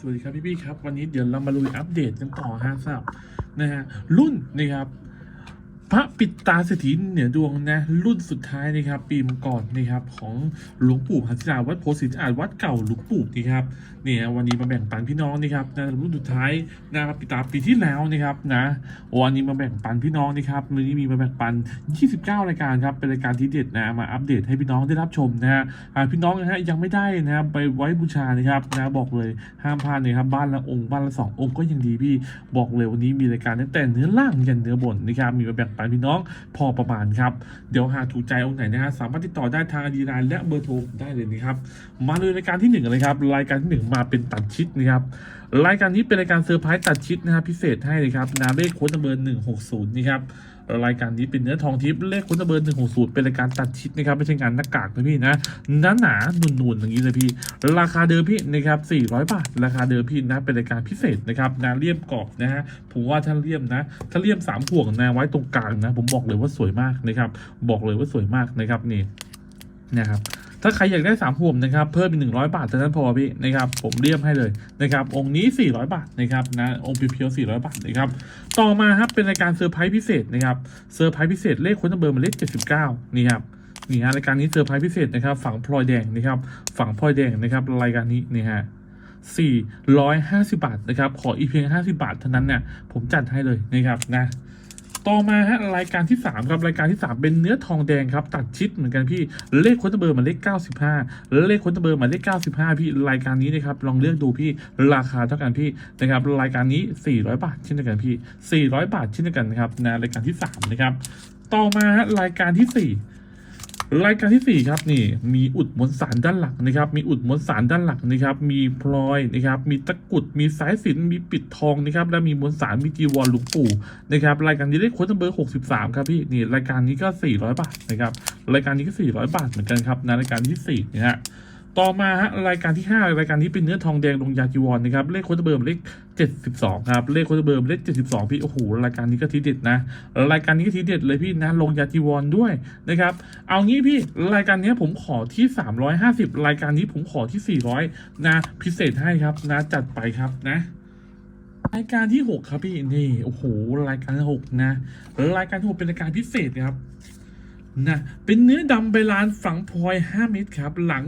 สวัสดีครับพี่พี่ครับ วันนี้เดี๋ยวเรามาลุยอัปเดตกันต่อฮะสำหรับนะฮะรุ่นนะครับ พระปิดตาเศรษฐีเหนือดวงนะ รุ่นสุดท้ายนะครับ ปีมก่อนนะครับของหลวงปู่พันธิลาวัดโพสิทธิ์อาจวัดเก่าหลวงปู่นะครับ นี่ยวันนี้มาแบ่งปันพี่น้องนะครับนะรุ่นสุดท้ายนะครับปิตาปีที่แล้วนะครับนะวันนี้มาแบ่งปันพี่น้องนะครับวันนี้มีมาแบ่งปัน 29 รายการครับเป็นรายการที่เด็ดนะมาอัปเดตให้พี่น้องได้รับชมนะฮะพี่น้องนะฮะยังไม่ได้นะครับไปไว้บูชานะครับนะบอกเลยห้ามพลาดเลยครับบ้านละองค์บ้านละสององค์ก็ยังดีพี่บอกเลยวันนี้มีรายการตั้งแต่เนื้อล่างยันเนื้อบนนะครับมีมาแบ่งปันพี่น้องพอประมาณครับเดี๋ยวหากถูกใจองค์ไหนนะฮะสามารถติดต่อได้ทางอดีไลน์และเบอร์โทรได้เลยนะครับมาเลยรายการที่หนึ่งเลยครับรายการที่หนึ่งมาเป็นตัดชิดนะครับรายการนี้เป็นรายการเซอร์ไพรส์ตัดชิดนะครับพิเศษให้เลยครับนาเลขโค้ดเบอร์หนึ่งหกศูนย์นี่ครับรายการนี้เป็นเนื้อทองทิพย์เลขโค้ดเบอร์หนึ่งหกศูนย์เป็นรายการตัดชิดนะครับไม่ใช่งานหน้ากากนะพี่นะหนาหนาๆนุ่นๆอย่างนี้เลยพี่ ราคาเดิมพี่นะครับ400บาท ราคาเดิมพี่นะเป็นรายการพิเศษนะครับนาเลี่ยมกรอบนะฮะผมว่าถ้านเลี่ยมนะถ้าเลี่ยมสามห่วงนะไว้ตรงกลางนะ ผมบอกเลยว่าสวยมากนะครับบอกเลยว่าสวยมากนะครับนี่นะครับ ถ้าใครอยากได้สามห่วงนะครับเพิ่มเป็นหนึ่งร้อยบาทเท่านั้นพอพี่นะครับผมเรียมให้เลยนะครับองค์นี้สี่ร้อยบาทนะครับนะองค์เพียวๆสี่ร้อยบาทนะครับต่อมาครับเป็นรายการเซอร์ไพรส์พิเศษนะครับเซอร์ไพรส์พิเศษเลขค้นเบอร์หมายเลขเจ็ดสิบเก้านี่ครับนี่ฮะรายการนี้เซอร์ไพรส์พิเศษนะครับฝังพลอยแดงนะครับฝังพลอยแดงนะครับรายการนี้นี่ฮะสี่ร้อยห้าสิบาทนะครับ ขออีเพียงห้าสิบาทเท่านั้นเนี่ยผมจัดให้เลยนะครับนะ ต่อมาฮะรายการที่ 3 ครับรายการที่ 3 เป็นเนื้อทองแดงครับ ตัดชิดเหมือนกันพี่เลขค้นเบอร์มาเลข 95 เลขค้นเบอร์มาเลข 95 พี่รายการนี้นะครับลองเลือกดูพี่ราคาเท่ากันพี่นะครับรายการนี้ 400 บาทเช่นเดียวกันพี่ 400 บาทเช่นเดียวกันนะครับนะรายการที่ 3 นะครับ ต่อมาฮะรายการที่ 4 รายการที่ 4 ครับนี่มีอุดมวลสารด้านหลังนะครับ มีอุดมวลสารด้านหลังนะครับ มีพลอยนะครับมีตะกุดมีสายสินมีปิดทองนะครับและมีมวลสารมีจีวรหลวงปู่นะครับรายการนี้ได้โค้ดเบอร์ 63 ครับพี่นี่รายการนี้ก็ 400 บาทนะครับรายการนี้ก็ 400 บาทเหมือนกันครับนะรายการที่4นะฮะ ต่อมาฮะรายการที่ 5 รายการนี้เป็นเนื้อทองแดงลงยาจีวรนนะครับเลขโค้ดเบอร์เลข 72 ครับ เลขโค้ดเบอร์เลข 72 พี่โอ้โหรายการนี้ก็ทีเด็ดนะ รายการนี้ก็ทีเด็ดเลยพี่นะลงยาจีวรด้วยนะครับเอางี้พี่รายการนี้ผมขอที่ 350 รายการนี้ผมขอที่ 400 นะ พิเศษให้ครับนะจัดไปครับนะรายการที่ 6 ครับพี่นี่โอ้โหรายการที่6นะรายการที่6เป็นรายการพิเศษนะครับ นะเป็นเนื้อดำใบลานฝังพลอย 5 เม็ดครับ หลัง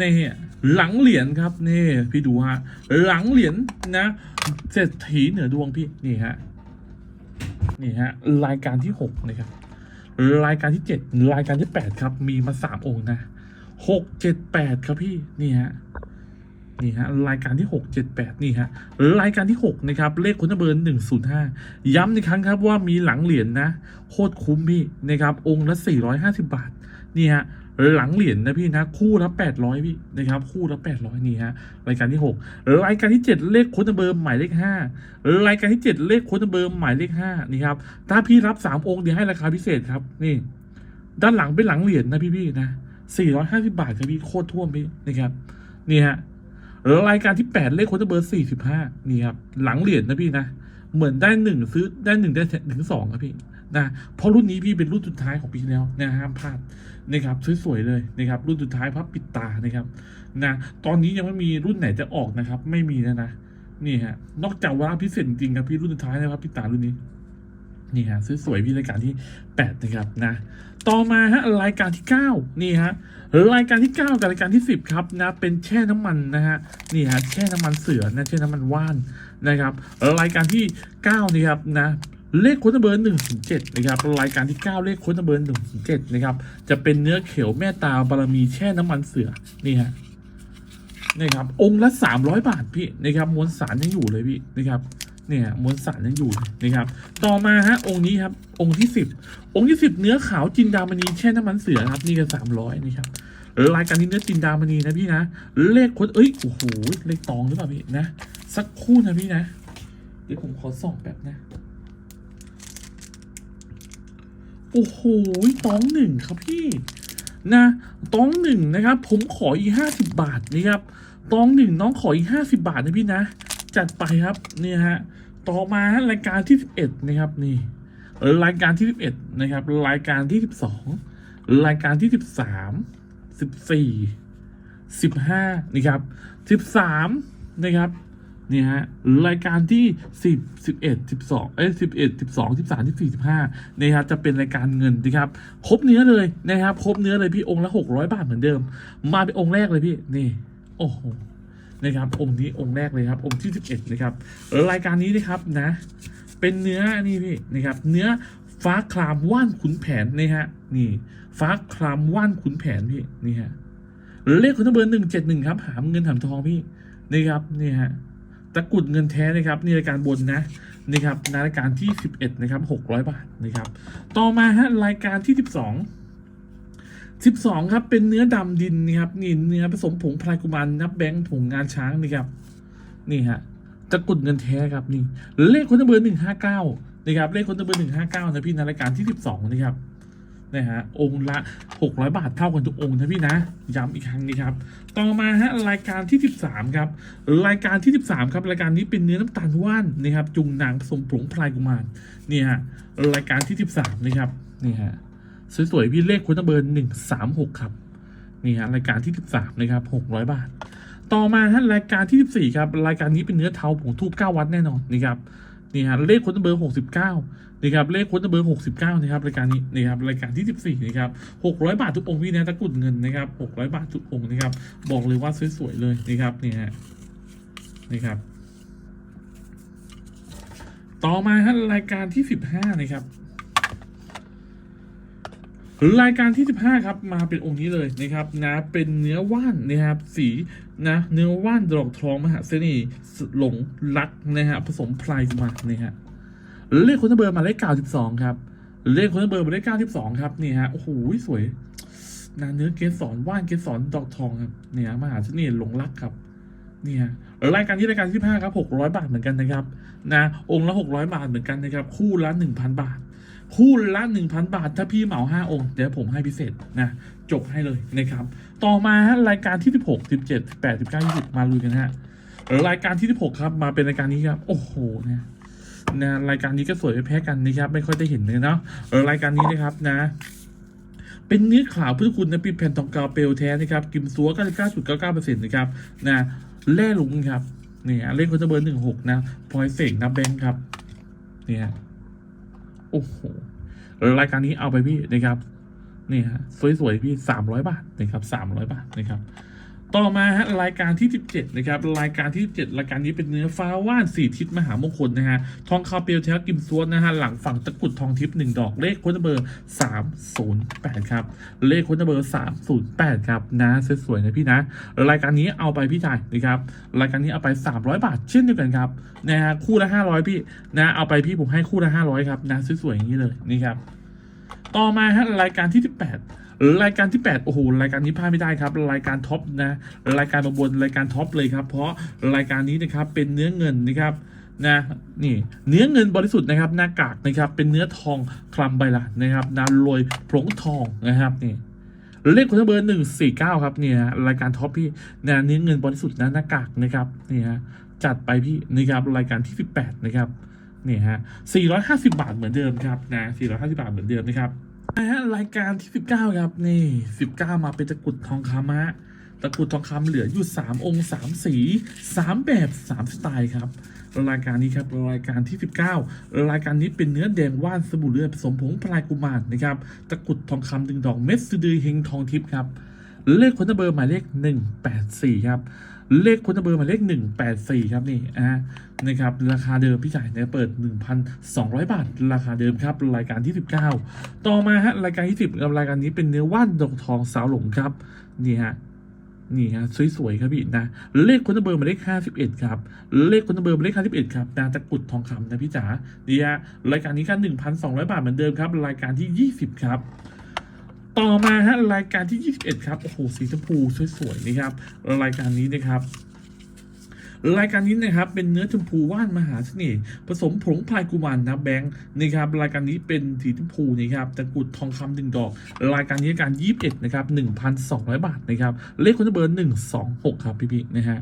นี่หลังเหรียญครับนี่พี่ดูฮะหลังเหรียญนะเศรษฐีเหนือดวงพี่นี่ฮะนี่ฮะรายการที่หกนะครับ รายการที่เจ็ดรายการที่แปดครับ มีมาสามองค์นะหกเจ็ดแปดครับพี่นี่ฮะ นี่ฮะรายการที่หกเจ็ดแปดนี่ฮะรายการที่หกนะครับ เลขคุณเบอร์หนึ่งศูนย์ห้าย้ำอีกครั้งครับว่ามีหลังเหรียญนะโคตรคุ้มพี่นะครับ องค์ละสี่ร้อยห้าสิบาท นี่ฮะหลังเหรียญนะพี่นะ คู่ละแปดร้อยพี่นะครับ คู่ละแปดร้อยนี่ฮะรายการที่หกรายการที่เจ็ดเลขคุณเบอร์หมายเลขห้ารายการที่เจ็ดเลขคุณเบอร์หมายเลขห้านี่ครับ ถ้าพี่รับสามองค์เดี๋ยวให้ราคาพิเศษครับ นี่ ด้านหลังเป็นหลังเหรียญนะพี่ๆนะสี่ร้อยห้าสิบาทครับพี่โคตรท่วมพี่นะครับ นี่ฮะ รายการที่แปดเลขคุณเบอร์สี่สิบห้านี่ครับ หลังเหรียญนะพี่นะ เหมือนได้หนึ่งซื้อได้หนึ่งได้ถึงสองครับพี่นะเพราะรุ่นนี้พี่เป็นรุ่นสุดท้ายของปีที่แล้วนะห้ามพลาดนะครับสวยๆเลยนะครับรุ่นสุดท้ายพับปิดตานะครับนะตอนนี้ยังไม่มีรุ่นไหนจะออกนะครับ ไม่มีแล้วนะนี่ฮะนอกจากว่าพิเศษจริงครับพี่รุ่นสุดท้ายนะครับปิดตารุ่นนี้นี่ฮะสวยๆพี่รายการที่แปดนะครับนะ ต่อมาฮะรายการที่เก้านี่ฮะรายการที่เก้ากับรายการที่สิบครับนะเป็นแช่น้ำมันนะฮะนี่ฮะแช่น้ำมันเสือนะแช่น้ำมันว่านนะครับรายการที่เก้านี่ครับนะเลขค้นเบอร์หนึ่งถึงเจ็ดนะครับรายการที่เก้าเลขค้นเบอร์หนึ่งถึงเจ็ดนะครับจะเป็นเนื้อเขียวแม่ตาบารมีแช่น้ำมันเสือนี่ฮะนี่ครับองค์ละสามร้อยบาทพี่นะครับมวลสารยังอยู่เลยพี่นะครับ เนี่ยมวลสารยังอยู่นะครับ ต่อมาฮะองค์นี้ครับองค์ที่สิบองค์ที่สิบเนื้อขาวจินดามณีแช่น้ำมันเสือครับนี่ก็สามร้อยนี่ครับรายการนี้เนื้อจินดามณีนะพี่นะ เลขคนเอ้ยโอ้โหเลขตองหรือเปล่าพี่นะ สักคู่นะพี่นะ เดี๋ยวผมขอส่องแป๊บนะโอ้โหตองหนึ่งครับพี่นะตองหนึ่งนะครับ ผมขออีกห้าสิบบาทนะครับตองหนึ่งน้องขออีกห้าสิบาทนะพี่นะ จัดไปครับนี่ฮะต่อมารายการที่สิบเอ็ดนะครับนี่ รายการที่สิบเอ็ดนะครับ รายการที่สิบสองรายการที่สิบสามสิบสี่สิบห้านี่ครับสิบสามนะครับนี่ฮะรายการที่สิบสิบเอ็ดสิบสองเอ้สิบเอ็ดสิบสองสิบสามสิบสี่สิบห้านี่ครับจะเป็นรายการเงินนะครับครบเนื้อเลยนะครับครบเนื้อเลยพี่องค์ละหกร้อยบาทเหมือนเดิม มาเป็นองค์แรกเลยพี่นี่ โอ้โห นะครับองค์นี้องค์แรกเลยครับองค์ที่สิบเอ็ดนะครับรายการนี้นะครับนะเป็นเนื้อนี่พี่นะครับเนื้อฟ้าคลามว่านขุนแผนนี่ฮะนี่ฟ้าคลามว่านขุนแผนพี่นี่ฮะเลขคุณเบอร์หนึ่งเจ็ดหนึ่งครับ หามเงินหามทองพี่นี่ครับนี่ฮะตะกุดเงินแท้นะครับนี่รายการบนนะนี่ครับในรายการที่สิบเอ็ดนะครับหกร้อยบาทนะครับต่อมาฮะรายการที่สิ บสองสิบสองครับ เป็นเนื้อดำดินนะครับนี่เนื้อผสมผงพลายกุมารนับแบงค์ผงงานช้างนี่ครับนี่ฮะตะกุดเงินแท้ครับนี่เลขคนเบอร์หนึ่งห้าเก้านะครับเลขคนเบอร์หนึ่งห้าเก้านะพี่ในรายการที่สิบสองนะครับนะฮะองค์ละหกร้อยบาทเท่ากันทุกองค์นะพี่นะย้ำอีกครั้งนี้ครับ ต่อมาฮะรายการที่สิบสามครับรายการที่สิบสามครับรายการนี้เป็นเนื้อน้ำตาลว่านนะครับจุงนางผสมผงพลายกุมารนี่ฮะรายการที่สิบสามนะครับนี่ฮะ สวยๆพี่เลขคนเบอร์หนึ่งสามหกครับนี่ฮะรายการที่สิบสามนะครับหกร้อยบาท ต่อมาฮะรายการที่14ครับรายการนี้เป็นเนื้อเทาผงทูบ9วัดแน่นอนนี่ครับนี่ฮะเลขค้นเบอร์69นี่ครับเลขค้นเบอร์69นะครับรายการนี้นี่ครับรายการที่14นะครับ600บาททุกองค์พี่นะตะกุดเงินนะครับ600บาททุกองค์นะครับบอกเลยว่าสวยๆเลยนี่ครับนี่ฮะนี่ครับต่อมาฮะรายการที่15นะครับ รายการที่ 15 ครับ มาเป็นองค์นี้เลยนะครับนะเป็นเนื้อว่านนะครับสีนะเนื้อว่านดอกทองมหาเสน่ห์หลงรักนะฮะผสมพลายมานะฮะเลขคนเบอร์มาเลข92ครับ เลขคนเบอร์มาเลข92ครับนี่ฮะโอ้โหสวยนะเนื้อเกสรว่านเกสรดอกทองครับเนี่ยมหาเสน่ห์หลงรักครับเนี่ฮะรายการที่รายการที่15ครับ600บาทเหมือนกันนะครับนะองค์ละ600บาทเหมือนกันนะครับคู่ละ1,000บาท คู่ละหนึ่งพันบาท ถ้าพี่เหมาห้าองค์ เดี๋ยวผมให้พิเศษนะจบให้เลยนะครับ ต่อมาฮะรายการที่สิบหกสิบเจ็ดแปดสิบเก้ายี่สิบมาลุยกันฮะรายการที่สิบหกครับ มาเป็นรายการนี้ครับ โอ้โหนะนะรายการนี้ก็สวยไม่แพ้กันนะครับไม่ค่อยได้เห็นเลยเนาะรายการนี้นะครับนะเป็นเนื้อขาวพุทธคุณนะปีแผ่นทองกาวเปลวแท้นะครับกิมซัว 99.99%นะครับนะแร่หลุงครับนี่ฮะเลขคนจะเบอร์หนึ่งหกนะพลอยเสกนะแบงค์ครับนี่ฮะ โอ้โหรายการนี้เอาไปพี่นะครับนี่ฮะสวยๆพี่สามร้อยบาทนะครับสามร้อยบาทนะครับ ต่อมาฮะรายการที่สิบเจ็ดนะครับรายการที่เจ็ดรายการนี้เป็นเนื้อฟ้าว่านสี่ทิศมหามงคลนะฮะทองคำเปลวแท้กิมซวนนะฮะหลังฝั่งตะกุดทองทิพย์หนึ่งดอกเลขค้ดเบอร์สามศูนย์แปดครับ เลขค้ดเบอร์สามศูนย์แปดครับนะสวยๆนะพี่นะ รายการนี้เอาไปพี่จ่ายนะครับรายการนี้เอาไปสามร้อยบาทเช่นเดียวกันครับนะฮะคู่ละห้าร้อยพี่นะเอาไปพี่ผมให้คู่ละห้าร้อยครับนะสวยๆอย่างนี้เลยนี่ครับต่อมาฮะรายการที่ 18 รายการที่ 8 โอ้โห รายการนี้พลาดไม่ได้ครับ รายการท็อปนะ รายการบนรายการท็อปเลยครับ เพราะรายการนี้นะครับเป็นเนื้อเงินนะครับนะนี่เนื้อเงินบริสุทธิ์นะครับ หน้ากากนะครับเป็นเนื้อทองคลำใบละนะครับนาโรยผงทองนะครับนี่เลขคุณเบอร์หนึ่งสี่เก้าครับเนี่ยฮะรายการท็อปพี่นะเนื้อเงินบริสุทธิ์นะหน้ากากนะครับนี่ฮะจัดไปพี่นะครับรายการที่18นะครับนี่ฮะ450บาทเหมือนเดิมครับนะ450บาทเหมือนเดิมนะครับ นะฮะรายการที่ 19 ครับ นี่ 19 มาเป็นตะกรุดทองคำฮะตะกรุดทองคำเหลืออยู่ 3 องค์ 3 สี 3 แบบ 3 สไตล์ครับ รายการนี้ครับรายการที่ 19 รายการนี้เป็นเนื้อแดงว่านสบู่เลือดผสมผงพลายกุมารนะครับตะกรุดทองคำดึงดอกเม็ดสะดือเฮงทองทิพย์ครับเลขคนเบอร์หมายเลข 184 ครับ เลขคนเบอร์มาเลข 184 ครับนี่อ่านะครับราคาเดิมพี่จ่ายเนี่ยเปิด 1,200 บาท ราคาเดิมครับ รายการที่ 19 ต่อมาฮะรายการที่ 10ครับรายการนี้เป็นเนื้อว่านดอกทองสาวหลงครับนี่ฮะนี่ฮะสวยๆครับพี่นะเลขคนเบอร์มาเลข51ครับเลขคนเบอร์มาเลข51ครับนาตะกุดทองคำนะพี่จ๋านี่ฮะรายการนี้ก็1,200บาทเหมือนเดิมครับ รายการที่20ครับ ต่อมาฮะรายการที่ 21 ครับ โอ้โห สีชมพูสวยๆนะครับ รายการนี้นะครับรายการนี้นะครับเป็นเนื้อชมพูว่านมหาเสน่ห์ผสมผงพายกุมารนะแบงค์นะครับรายการนี้เป็นสีชมพูนะครับตะกุดทองคำหนึ่งดอก รายการนี้การ21นะครับ1,200บาทนะครับเลขคนเบอร์126ครับพี่ๆนะฮะ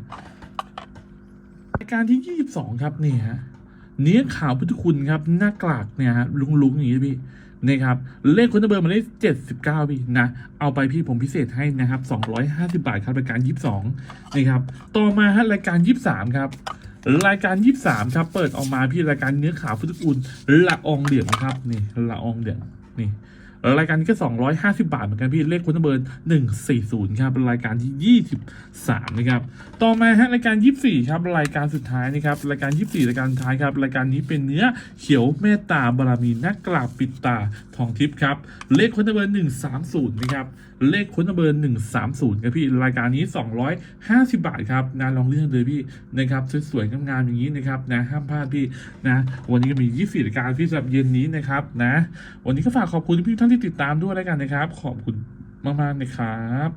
รายการที่22ครับเนี่ฮะเนื้อขาวพุทธคุณครับหน้ากลากเนี่ยฮะลุงๆอย่างนี้พี่ นะครับเลขคุณเบอร์มาเลขเจ็ดสิบเก้าพี่นะเอาไปพี่ผมพิเศษให้นะครับสองร้อยห้าสิบาทครับรายการยี่สิบสองนะครับต่อมาฮะรายการยี่สิบสามครับรายการ 23 ครับ เปิดออกมาพี่รายการเนื้อขาวพุทธกุลละอองเหลืองครับนี่ละอองเหลืองนี่ รายการนี้ก็ 250 บาทเหมือนกันพี่เลขคุณเบอร์140ครับเป็นรายการที่ 23นะครับต่อมาฮะรายการ 24ครับรายการสุดท้ายนะครับรายการ 24รายการท้ายครับรายการนี้เป็นเนื้อเขียวเมตตาบารมีนักกราบปิดตาทองทิพย์ครับเลขคุณเบอร์130นะครับเลขคุณเบอร์130ครับพี่รายการนี้ 250 บาทครับงานลองเลือกเลยพี่นะครับสวยๆงามๆอย่างนี้นะครับนะห้ามพลาดพี่นะวันนี้ก็มี 24รายการพี่สำหรับเย็นนี้นะครับนะวันนี้ก็ฝากขอบคุณพี่ท่านที่ติดตามด้วยแล้วกันนะครับ ขอบคุณมากๆนะครับ